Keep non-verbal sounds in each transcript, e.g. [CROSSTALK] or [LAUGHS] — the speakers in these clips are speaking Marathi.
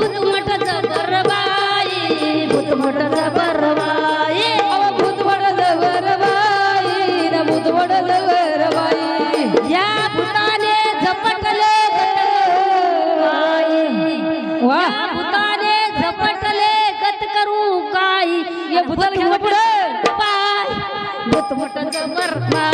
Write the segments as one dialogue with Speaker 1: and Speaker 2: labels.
Speaker 1: भूत मोठ जबर बाई भूत मोठ जबर बाई
Speaker 2: अव भूतवड जबर बाई न भूतवड जबर बाई
Speaker 1: या भूताने झपटले बाई
Speaker 2: वा.
Speaker 1: या भूताने झपटले गत करू काय
Speaker 2: ये भूताला घेऊन पुढे
Speaker 1: बाय भूत मोठ जबर बाई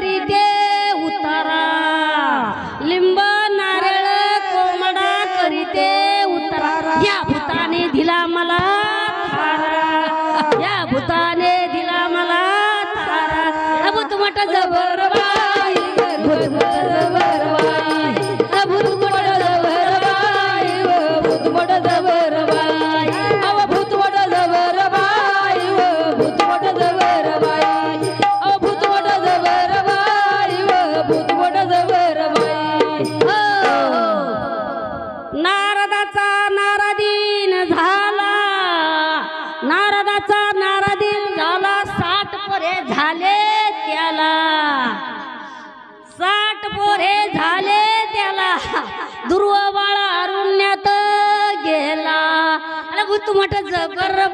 Speaker 1: कोंबडा करीते उतारा. लिंब नारळ कोमडा करी दे उतारा. या भूताने दिला मला तारा या भूताने दिला मला तारा हा मोठा जबर नारदाचा नारादीन झाला. नारदाचा नारादीन झाला. साठ पोरे झाले त्याला. साठ पोरे झाले त्याला. ध्रुवबाळा अरुण्यात गेला. अरे भूत मोठ जबर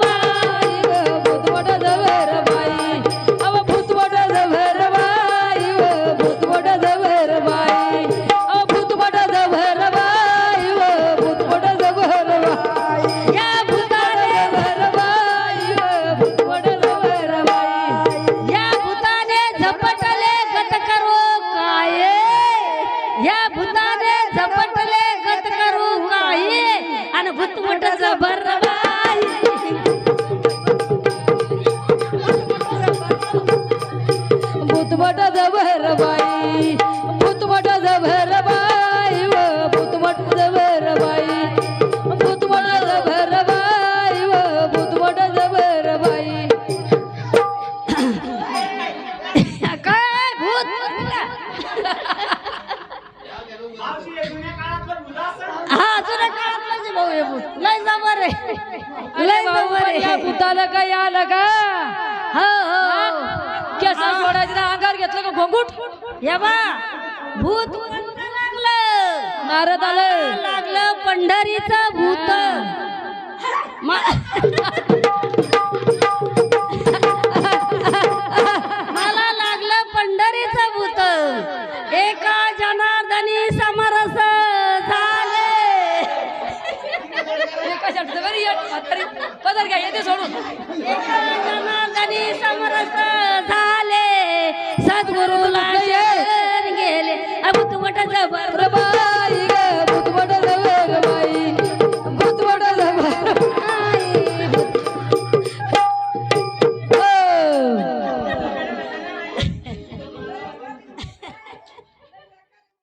Speaker 1: बाई
Speaker 2: भूतवड जबर बाई अव भूतवड जबर बाई व भूतवड जबर बाई अव भूतवड जबर बाई. व भूतवड जबर बाई
Speaker 1: या भूताने
Speaker 2: जबर बाई. व भूतवड जबर बाई
Speaker 1: या भूताने झपटले गत करू काय या भूताने झपटले गत करू काय आणि भूत? मोठ जबर बाई
Speaker 2: भूतवड जबर बाई भूतवड जबर बाई व भूतवड जबर बाई भूतवड जबर बाई व भूतवड जबर बाई
Speaker 1: काय भूत हा जुन्या काळातलं जे भाऊ हे भूत. लय जबर आहे. लय जबर आहे.
Speaker 2: भूताला का याला का?
Speaker 1: हो हो.
Speaker 2: केस सोडायचं ना अंगावर घेतलं का घोंगूट?
Speaker 1: या बा. भूत लागलं.
Speaker 2: नारद आलं.
Speaker 1: लागलं पंढरीचं भूत. [LAUGHS] जबर